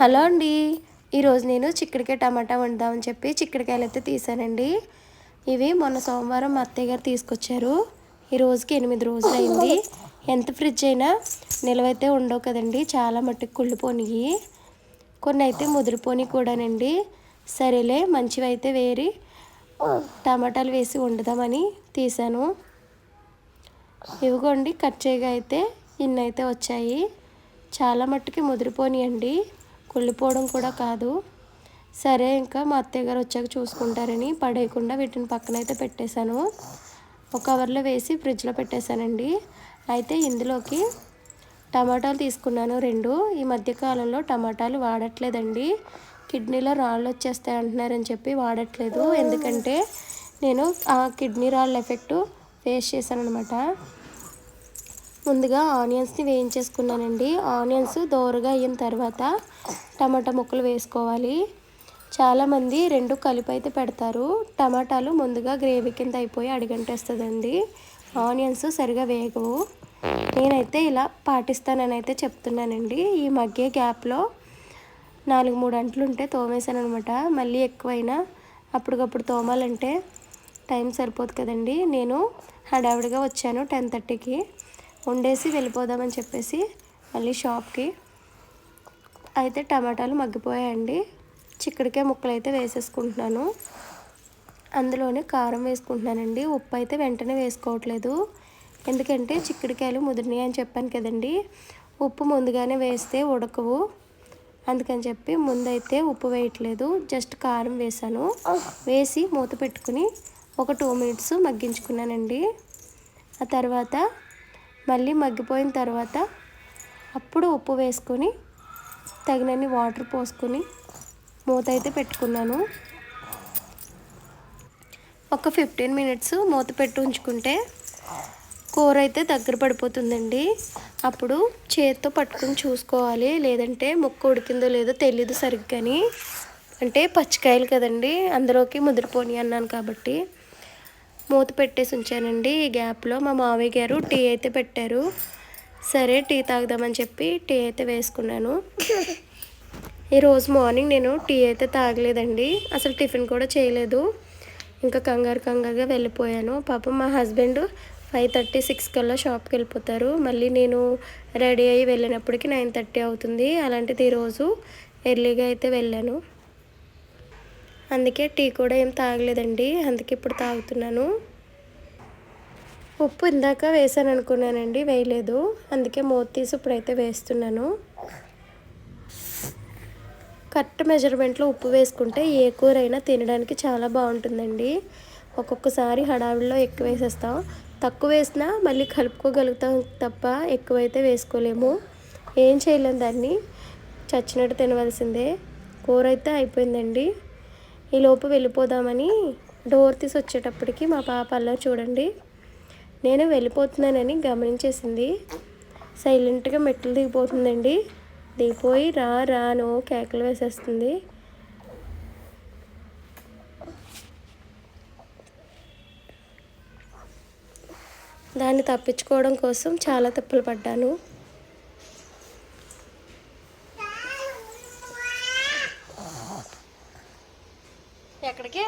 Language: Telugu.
హలో అండి. ఈరోజు నేను చిక్కడికాయ టమాటా వండుదామని చెప్పి చిక్కడికాయలు అయితే తీసానండి. ఇవి మొన్న సోమవారం మా అత్తయ్య గారు తీసుకొచ్చారు. ఈ రోజుకి ఎనిమిది రోజులు అయింది ఎంత ఫ్రిడ్జ్ అయినా నిలవైతే ఉండవు కదండి. చాలా మట్టుకు కుళ్ళిపోనివి కొన్ని అయితే ముదిరిపోని కూడానండి. సరేలే మంచివి అయితే వేరి టమాటాలు వేసి వండుదామని తీసాను. ఇవిగోండి కట్ చేయగా అయితే ఇన్ని అయితే వచ్చాయి. చాలా మట్టుకి ముదిరిపోనియండి. కుళ్ళిపోవడం కూడా కాదు. సరే ఇంకా మా అత్తయ్య గారు వచ్చాక చూసుకుంటారని పడేయకుండా వీటిని పక్కన అయితే పెట్టేశాను. ఒక కవర్లో వేసి ఫ్రిడ్జ్లో పెట్టేశానండి. అయితే ఇందులోకి టమాటాలు తీసుకున్నాను రెండు. ఈ మధ్యకాలంలో టమాటాలు వాడట్లేదండి. కిడ్నీలో రాళ్ళు వచ్చేస్తాయి అంటున్నారని చెప్పి వాడట్లేదు. ఎందుకంటే నేను ఆ కిడ్నీ రాళ్ళ ఎఫెక్టు ఫేస్ చేశాను అనమాట ముందుగా ఆనియన్స్ని వేయించేసుకున్నానండి. ఆనియన్స్ దోరగా అయిన తర్వాత టమాటా ముక్కలు వేసుకోవాలి. చాలామంది రెండు కలిపి అయితే పెడతారు. టమాటాలు ముందుగా గ్రేవీ కింద అయిపోయి అడిగంటేస్తుందండి. ఆనియన్స్ సరిగా వేగవు. నేనైతే ఇలా పాటిస్తానని అయితే చెప్తున్నానండి. ఈ మగ్గే గ్యాప్లో నాలుగు మూడు అంట్లు ఉంటే తోమేశాను అనమాట మళ్ళీ ఎక్కువైనా అప్పటికప్పుడు తోమాలంటే టైం సరిపోదు కదండి. నేను హడావిడిగా వచ్చాను టెన్ థర్టీకి. వండేసి వెళ్ళిపోదామని చెప్పేసి మళ్ళీ షాప్కి అయితే టమాటాలు మగ్గిపోయాయండి. చిక్కడికాయ ముక్కలు అయితే వేసేసుకుంటున్నాను. అందులోనే కారం వేసుకుంటున్నానండి. ఉప్పు అయితే వెంటనే వేసుకోవట్లేదు. ఎందుకంటే చిక్కడికాయలు ముదిరినాయి అని చెప్పాను కదండి. ఉప్పు ముందుగానే వేస్తే ఉడకవు. అందుకని చెప్పి ముందైతే ఉప్పు వేయట్లేదు. జస్ట్ కారం వేసాను వేసి మూత పెట్టుకుని ఒక టూ మినిట్స్ మగ్గించుకున్నానండి. ఆ తర్వాత మళ్ళీ మగ్గిపోయిన తర్వాత అప్పుడు ఉప్పు వేసుకొని తగినన్ని వాటర్ పోసుకొని మూత అయితే పెట్టుకున్నాను. ఒక ఫిఫ్టీన్ మినిట్స్ మూత పెట్టి ఉంచుకుంటే కూర అయితే దగ్గర పడిపోతుందండి. అప్పుడు చేతితో పట్టుకుని చూసుకోవాలి. లేదంటే ముక్క ఉడికిందో లేదో తెలీదు సరిగ్గాని. అంటే పచ్చికాయలు కదండి అందులోకి ముదిరిపోని అన్నాను కాబట్టి. మూత పెట్టేసి ఉంచానండి. ఈ గ్యాప్లో మా మావయ్య గారు టీ అయితే పెట్టారు. సరే టీ తాగుదామని చెప్పి టీ అయితే వేసుకున్నాను. ఈరోజు మార్నింగ్ నేను టీ అయితే తాగలేదండి. అసలు టిఫిన్ కూడా చేయలేదు. ఇంకా కంగారు కంగారుగా వెళ్ళిపోయాను. పాపం మా హస్బెండ్ ఫైవ్ థర్టీ సిక్స్ కల్లా షాప్కి వెళ్ళిపోతారు. మళ్ళీ నేను రెడీ అయ్యి వెళ్ళినప్పటికి నైన్ థర్టీ అవుతుంది. అలాంటిది ఈరోజు ఎర్లీగా అయితే వెళ్ళాను. అందుకే టీ కూడా ఏం తాగలేదండి. అందుకే ఇప్పుడు తాగుతున్నాను. ఉప్పు ఇందాక వేసాను అనుకున్నానండి వేయలేదు. అందుకే మూత తీసి ఇప్పుడైతే వేస్తున్నాను. కరెక్ట్ మెజర్మెంట్లో ఉప్పు వేసుకుంటే ఏ కూర అయినా తినడానికి చాలా బాగుంటుందండి. ఒక్కొక్కసారి హడావిడిలో ఎక్కువ వేసేస్తాం. తక్కువ వేసినా మళ్ళీ కలుపుకోగలుగుతాం తప్ప ఎక్కువైతే వేసుకోలేము. ఏం చేయలేం దాన్ని. చచ్చినట్టు తినవలసిందే. కూర అయితే అయిపోయిందండి ఈలోపు వెళ్ళిపోదామని డోర్ తీసి వచ్చేటప్పటికి మా పాప అలా చూడండి. నేను వెళ్ళిపోతున్నానని గమనించేసింది. సైలెంట్గా మెట్లు దిగిపోతుందండి. దిగిపోయి రా రాను కేకలు వేసేస్తుంది. దాన్ని తప్పించుకోవడం కోసం చాలా తప్పులు పడ్డాను. ఎక్కడికి?